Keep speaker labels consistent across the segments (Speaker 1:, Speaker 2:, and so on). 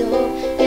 Speaker 1: so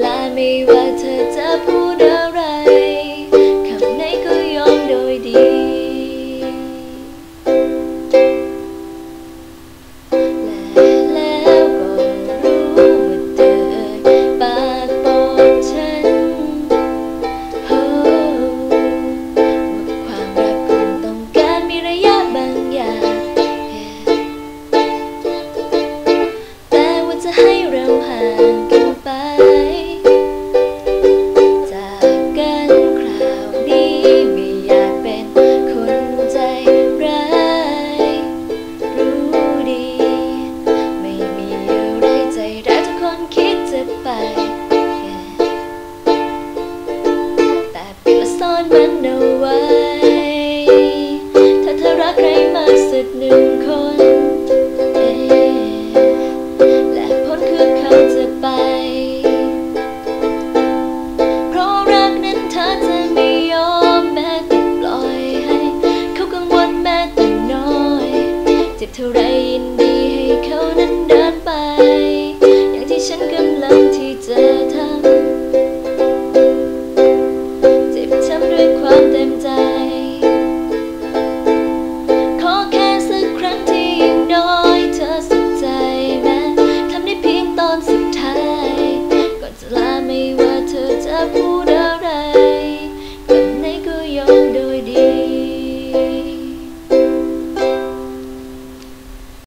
Speaker 1: และไม่ว่าเธอจะพูด มันเอาไว้ ถ้าเธอรักใครมากสักหนึ่งคนและพ้นคือเขาจะไป เพราะรักนั้นเธอจะไม่ยอมแม้แต่ปล่อยให้ เขากังวลแม้แต่น้อย เจ็บเท่าไร lado.